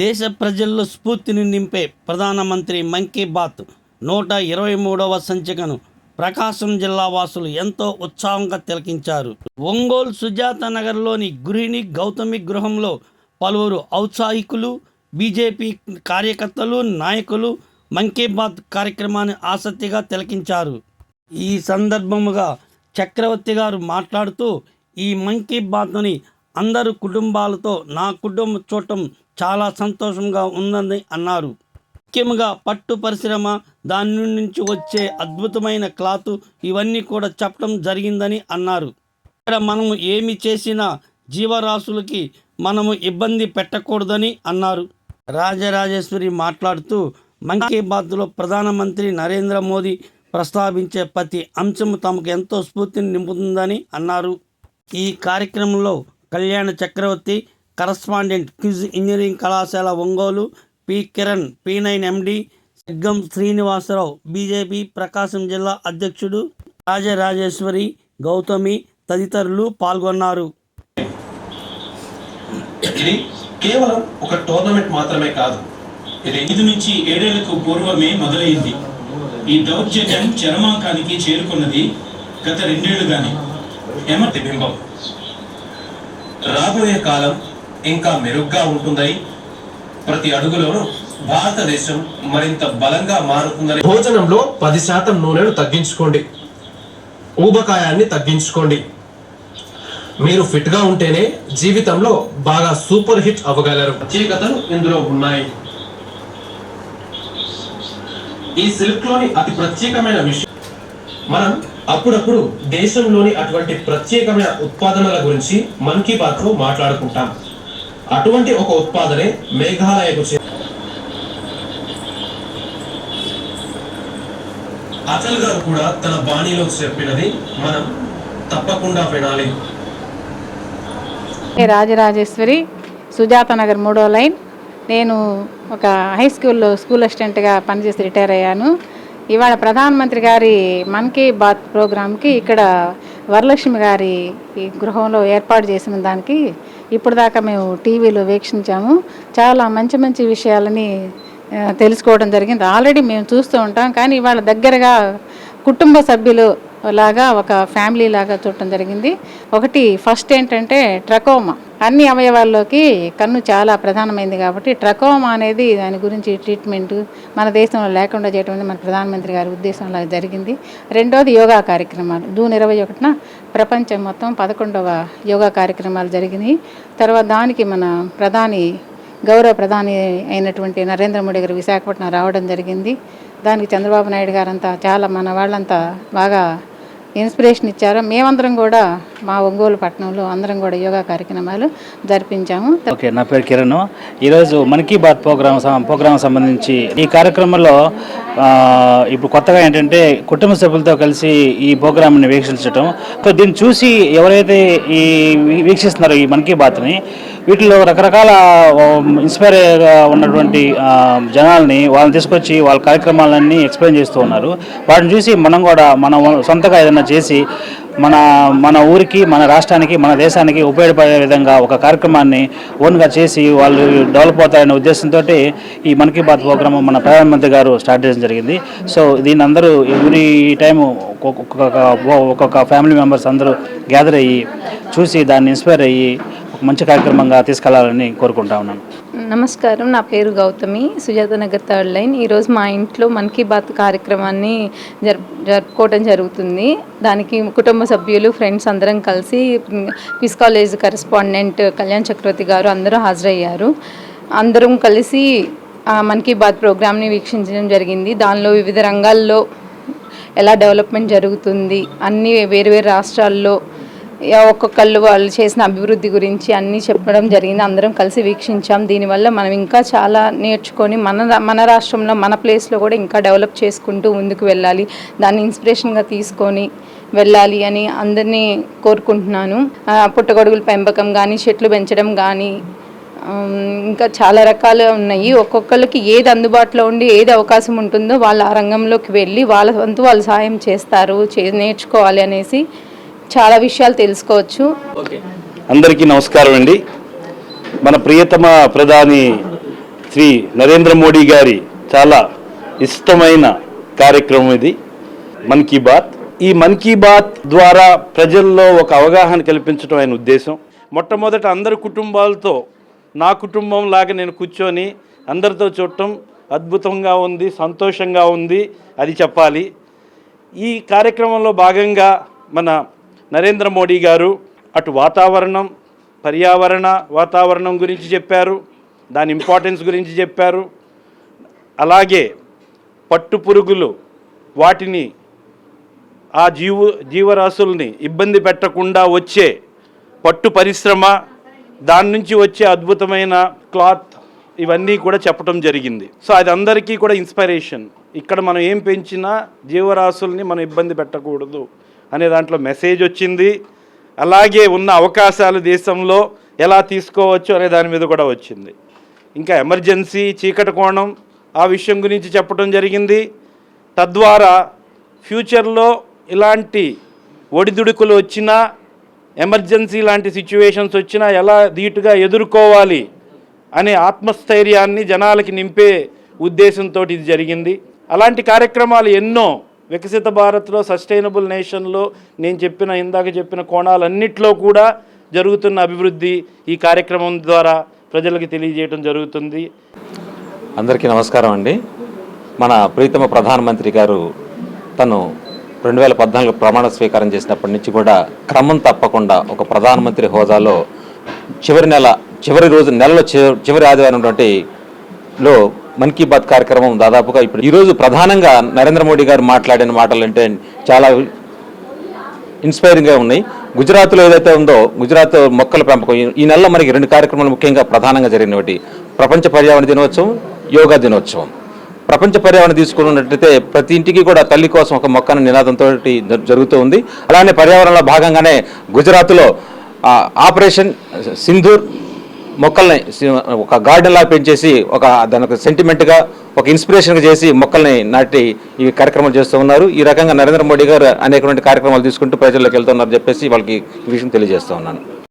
దేశ ప్రజల్లో స్ఫూర్తిని నింపే ప్రధానమంత్రి మన్ కీ బాత్ నూట ఇరవై మూడవ సంచికను ప్రకాశం జిల్లా వాసులు ఎంతో ఉత్సాహంగా తిలకించారు. ఒంగోలు సుజాత నగర్లోని గృహిణి గౌతమి గృహంలో పలువురు ఔత్సాహికులు బీజేపీ కార్యకర్తలు నాయకులు మన్ కీ బాత్ కార్యక్రమాన్ని ఆసక్తిగా తిలకించారు. ఈ సందర్భముగా చక్రవర్తి గారు మాట్లాడుతూ ఈ మన్ కీ బాత్ని అందరు కుటుంబాలతో నా కుటుంబం చూడటం చాలా సంతోషంగా ఉందని అన్నారు. ముఖ్యంగా పట్టు పరిశ్రమ దాని నుంచి వచ్చే అద్భుతమైన క్లాత్ ఇవన్నీ కూడా చెప్పడం జరిగిందని అన్నారు. ఇక్కడ మనము ఏమి చేసినా జీవరాశులకి మనము ఇబ్బంది పెట్టకూడదని అన్నారు. రాజరాజేశ్వరి మాట్లాడుతూ మన్ కీ బాత్లో ప్రధానమంత్రి నరేంద్ర మోదీ ప్రస్తావించే ప్రతి అంశము తమకు ఎంతో స్ఫూర్తిని నింపుతుందని అన్నారు. ఈ కార్యక్రమంలో కళ్యాణ చక్రవర్తి కరస్పాండెంట్ క్విజ్ ఇంజనీరింగ్ కళాశాల Ongole P. Kiran P nine MD Saggam Srinivasarao BJP Prakasam జిల్లా అధ్యక్షుడు రాజరాజేశ్వరి గౌతమి తదితరులు పాల్గొన్నారు. ఇది కేవలం ఒక టోర్నమెంట్ మాత్రమే కాదు. ఇది ఐదు నుంచి ఏడేళ్ళకు పూర్వమే మొదలైంది. ఈ దౌర్జన్యం చరమాంకానికి చేరుకున్నది గత రెండేళ్ళుగానే. ఎమ ప్రతిబింబం రాబోయే కాలం ఇంకా మెరుగ్గా ఉంటుందని ప్రతి అడుగులోనూ భారతదేశం మరింత బలంగా మారుతుందని భోజనంలో పది శాతం నూనెను తగ్గించుకోండి. ఊబకాయాన్ని తగ్గించుకోండి. మీరు ఫిట్గా ఉంటేనే జీవితంలో బాగా సూపర్ హిట్ అవ్వగలరు. ప్రత్యేకతలు ఇందులో ఉన్నాయి. ఈ సిల్క్లోని అతి ప్రత్యేకమైన విషయం మనం అప్పుడప్పుడు దేశంలోని అటువంటి ప్రత్యేకమైన ఉత్పాదనల గురించి మన్ కీ బాత్లో మాట్లాడుకుంటాం. అటువంటి ఒక ఉత్పాదనే మేఘాలయకు చెందిన అటల్ గారు కూడా తన బాణీలో చెప్పినది మనం తప్పకుండా వినాలి. రాజరాజేశ్వరి సుజాత నగర్ మూడో లైన్. నేను ఒక హై స్కూల్లో స్కూల్ అసిస్టెంట్గా పనిచేసి రిటైర్ అయ్యాను. ఇవాళ ప్రధానమంత్రి గారి మన్ కీ బాత్ ప్రోగ్రామ్కి ఇక్కడ వరలక్ష్మి గారి ఈ గృహంలో ఏర్పాటు చేసిన దానికి ఇప్పుడు దాకా మేము టీవీలో వీక్షించాము. చాలా మంచి మంచి విషయాలని తెలుసుకోవడం జరిగింది. ఆల్రెడీ మేము చూస్తూ ఉంటాం. కానీ ఇవాళ దగ్గరగా కుటుంబ సభ్యులు లాగా ఒక ఫ్యామిలీ లాగా చూడటం జరిగింది. ఒకటి ఫస్ట్ ఏంటంటే ట్రకోమా. అన్ని అవయవాల్లోకి కన్ను చాలా ప్రధానమైంది కాబట్టి ట్రకోమా అనేది దాని గురించి ట్రీట్మెంట్ మన దేశంలో లేకుండా చేయడం అనేది మన ప్రధానమంత్రి గారి ఉద్దేశంలో జరిగింది. రెండోది యోగా కార్యక్రమాలు. జూన్ ఇరవై ఒకటిన ప్రపంచం మొత్తం పదకొండవ యోగా కార్యక్రమాలు జరిగినాయి. తర్వాత దానికి మన ప్రధాని గౌరవ ప్రధాని అయినటువంటి నరేంద్ర మోడీ గారు విశాఖపట్నం రావడం జరిగింది. దానికి చంద్రబాబు నాయుడు గారంతా చాలా మన వాళ్ళంతా బాగా ఇన్స్పిరేషన్ ఇచ్చారు. మేమందరం కూడా మా ఒంగోలు పట్టణంలో అందరం కూడా యోగా కార్యక్రమాలు జరిపించాము. ఓకే నా పేరు కిరణ్. ఈరోజు మన్ కీ బాత్ ప్రోగ్రామ్ ప్రోగ్రామ్ సంబంధించి ఈ కార్యక్రమంలో ఇప్పుడు కొత్తగా ఏంటంటే కుటుంబ సభ్యులతో కలిసి ఈ ప్రోగ్రామ్ని వీక్షించడం సో దీన్ని చూసి ఎవరైతే ఈ వీక్షిస్తున్నారో ఈ మన్ కీ బాత్ని వీటిలో రకరకాల ఇన్స్పైర్గా ఉన్నటువంటి జనాల్ని వాళ్ళని తీసుకొచ్చి వాళ్ళ కార్యక్రమాలన్నీ ఎక్స్ప్లెయిన్ చేస్తూ ఉన్నారు. వాటిని చూసి మనం కూడా మనం సొంతగా ఏదైనా చేసి మన మన ఊరికి మన రాష్ట్రానికి మన దేశానికి ఉపయోగపడే విధంగా ఒక కార్యక్రమాన్ని ఓన్గా చేసి వాళ్ళు డెవలప్ అవుతారనే ఉద్దేశంతో ఈ మన్ కీ బాత్ ప్రోగ్రామ్ మన ప్రధానమంత్రి గారు స్టార్ట్ చేయడం జరిగింది. సో దీన్ని అందరూ ఎవ్రీ టైం ఒక్కొక్క ఒక్కొక్క ఫ్యామిలీ మెంబర్స్ అందరూ గ్యాదర్ అయ్యి చూసి దాన్ని ఇన్స్పైర్ అయ్యి మంచి కార్యక్రమంగా తీసుకెళ్ళాలని కోరుకుంటా ఉన్నాను. నమస్కారం. నా పేరు Gautami. Sujatha Nagar third line. ఈరోజు మా ఇంట్లో మన్ కీ బాత్ కార్యక్రమాన్ని జరుపు జరుపుకోవడం జరుగుతుంది. దానికి కుటుంబ సభ్యులు ఫ్రెండ్స్ అందరం కలిసి QIS college correspondent Kalyan Chakravarthi గారు అందరూ హాజరయ్యారు. అందరం కలిసి మన్ కీ బాత్ ప్రోగ్రామ్ని వీక్షించడం జరిగింది. దానిలో వివిధ రంగాల్లో ఎలా డెవలప్మెంట్ జరుగుతుంది అన్ని వేరు వేరు రాష్ట్రాల్లో ఒక్కొక్కళ్ళు వాళ్ళు చేసిన అభివృద్ధి గురించి అన్నీ చెప్పడం జరిగింది. అందరం కలిసి వీక్షించాం. దీనివల్ల మనం ఇంకా చాలా నేర్చుకొని మన రా- మన రాష్ట్రంలో మన ప్లేస్లో కూడా ఇంకా డెవలప్ చేసుకుంటూ ముందుకు వెళ్ళాలి. దాన్ని ఇన్స్పిరేషన్గా తీసుకొని వెళ్ళాలి అని అందరినీ కోరుకుంటున్నాను. పుట్టగొడుగుల పెంపకం కానీ చెట్లు పెంచడం కానీ ఇంకా చాలా రకాలు ఉన్నాయి. ఒక్కొక్కరికి ఏది అందుబాటులో ఉండి ఏది అవకాశం ఉంటుందో వాళ్ళు ఆ రంగంలోకి వెళ్ళి వాళ్ళ వంతు వాళ్ళు సాయం చేస్తారు చే నేర్చుకోవాలి అనేసి చాలా విషయాలు తెలుసుకోవచ్చు. అందరికీ నమస్కారం అండి. మన ప్రియతమ ప్రధాని శ్రీ నరేంద్ర మోడీ గారి చాలా ఇష్టమైన కార్యక్రమం ఇది మన్ కీ బాత్. ఈ మన్ కీ బాత్ ద్వారా ప్రజల్లో ఒక అవగాహన కల్పించడం ఆయన ఉద్దేశం. మొట్టమొదట అందరి కుటుంబాలతో నా కుటుంబం లాగా నేను కూర్చొని అందరితో చూడటం అద్భుతంగా ఉంది సంతోషంగా ఉంది అది చెప్పాలి. ఈ కార్యక్రమంలో భాగంగా మన నరేంద్ర మోడీ గారు అటు వాతావరణం పర్యావరణ వాతావరణం గురించి చెప్పారు దాని ఇంపార్టెన్స్ గురించి చెప్పారు. అలాగే పట్టు పురుగులు వాటిని ఆ జీవ జీవరాశుల్ని ఇబ్బంది పెట్టకుండా వచ్చే పట్టు పరిశ్రమ దాని నుంచి వచ్చే అద్భుతమైన క్లాత్ ఇవన్నీ కూడా చెప్పడం జరిగింది. సో అది అందరికీ కూడా ఇన్స్పిరేషన్ ఇక్కడ మనం ఏం పెంచినా జీవరాశుల్ని మనం ఇబ్బంది పెట్టకూడదు. అనే దాంట్లో మెసేజ్ వచ్చింది. అలాగే ఉన్న అవకాశాలు దేశంలో ఎలా తీసుకోవచ్చు అనే దాని మీద కూడా వచ్చింది. ఇంకా ఎమర్జెన్సీ చీకటి కోణం ఆ విషయం గురించి చెప్పడం జరిగింది. తద్వారా ఫ్యూచర్లో ఇలాంటి ఒడిదుడుకులు వచ్చినా ఎమర్జెన్సీ లాంటి సిచ్యువేషన్స్ వచ్చినా ఎలా ధీటుగా ఎదుర్కోవాలి అనే ఆత్మస్థైర్యాన్ని జనాలకి నింపే ఉద్దేశంతో ఇది జరిగింది. అలాంటి కార్యక్రమాలు ఎన్నో వికసిత భారత్లో సస్టైనబుల్ నేషన్లో నేను చెప్పిన ఇందాక చెప్పిన కోణాలన్నిట్లో కూడా జరుగుతున్న అభివృద్ధి ఈ కార్యక్రమం ద్వారా ప్రజలకు తెలియజేయడం జరుగుతుంది. అందరికీ నమస్కారం అండి. మన ప్రీతమ ప్రధానమంత్రి గారు తను రెండు వేల పద్నాలుగు ప్రమాణ స్వీకారం చేసినప్పటి నుంచి కూడా క్రమం తప్పకుండా ఒక ప్రధానమంత్రి హోదాలో చివరి నెల చివరి రోజు నెలలో చివరి ఆదివారం లో మన్ కీ బాత్ కార్యక్రమం దాదాపుగా ఇప్పుడు ఈరోజు ప్రధానంగా నరేంద్ర మోడీ గారు మాట్లాడిన మాటలు అంటే చాలా ఇన్స్పైరింగ్గా ఉన్నాయి. గుజరాత్లో ఏదైతే ఉందో గుజరాత్ మొక్కల పెంపకం ఈ- నెలలో మనకి రెండు కార్యక్రమాలు ముఖ్యంగా ప్రధానంగా జరిగినవి. ప్రపంచ పర్యావరణ దినోత్సవం యోగా దినోత్సవం. ప్రపంచ పర్యావరణ తీసుకున్నట్లయితే ప్రతి ఇంటికి కూడా తల్లి కోసం ఒక మొక్కను నినాదంతో జరుగుతూ ఉంది. అలానే పర్యావరణంలో భాగంగానే గుజరాత్లో ఆపరేషన్ సింధూర్ మొక్కల్ని ఒక గార్డెన్ లా పెంచేసి ఒక దానికి సెంటిమెంట్గా ఒక ఇన్స్పిరేషన్గా చేసి మొక్కల్ని నాటి ఈ కార్యక్రమాలు చేస్తూ ఉన్నారు. ఈ రకంగా నరేంద్ర మోడీ గారు అనేకటువంటి కార్యక్రమాలు తీసుకుంటూ ప్రజల్లోకి వెళ్తున్నారు చెప్పేసి వాళ్ళకి ఈ విషయం తెలియజేస్తూ ఉన్నాను.